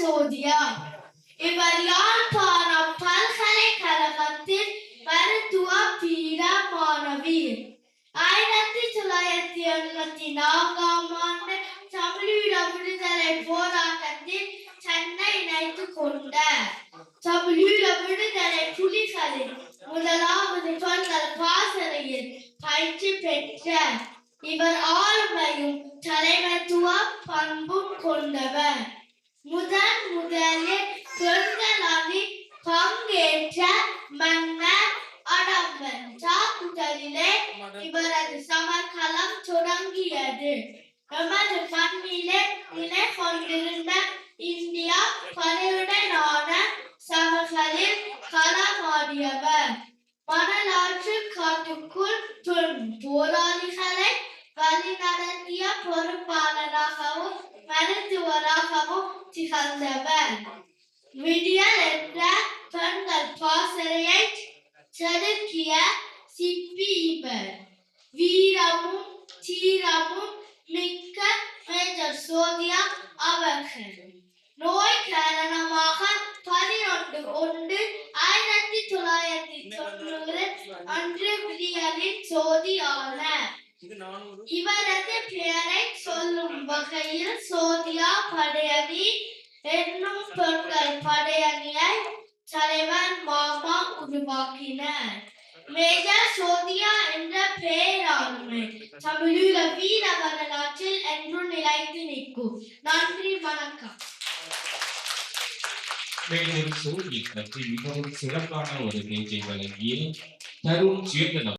சோதியா. இவர் யாழ்ப்பாணம் பல்கலைக்கழகத்தில் மருத்துவ பீட மாணவி ஆயிரத்தி தொள்ளாயிரத்தி எண்பத்தி நான்காம் ஆண்டு தமிழீழ விடுதலை போராட்டத்தில் சென்னை இணைத்து கொண்ட தமிழீழ விடுதலை புலிகளின் முதலாவது தொண்டர் பாசறையில் பயிற்சி பெற்ற இவர் ஆளுமையும் தலைமைத்துவ பண்பும் கொண்டவர். முதலில் பெண்கள் அணி பங்கேற்ற மன்னர் அடம்பன். தாக்குதலிலே இவரது சமர்க்களம் தொடங்கியது. எமது மண்ணிலே நிலை கொண்டிருந்த இந்தியா பணியுடனான சமர்களில் களமாடியவர். வரலாற்று காட்டுக்குள் பெண் போராளிகளை வழிநடத்திய பொறுப்பாளராகவும் மருத்துவராகவும் திகழ்ந்தவர். விடியல் என்ற பெண்கள் பாசறையை செதுக்கிய சிற்பி இவர். வீரமும் தீரமும் மிக்க மேஜர் சோதியா அவர்கள். நோய் காரணமாக பதினொன்று ஒன்று ஆயிரத்தி தொள்ளாயிரத்தி தொண்ணூறு அன்று விடியலில் சோதியானார் இவரது பெயரை சொல்லும் வகையில் சோதியா படையணி என்னும் பெண்கள் படையணியை தலைவன் மாமா உருவாக்கினர். மேஜர் சோதியா என்ற பெயராளுமை தமிழீழ வீர வரலாற்றில் என்றும் நிலைத்து நிற்கும். நன்றி வணக்கம். மேலும் சோழி மிகவும் சிறப்பான ஒரு பேச்சை வழங்கிய தருண் சேத்தனம்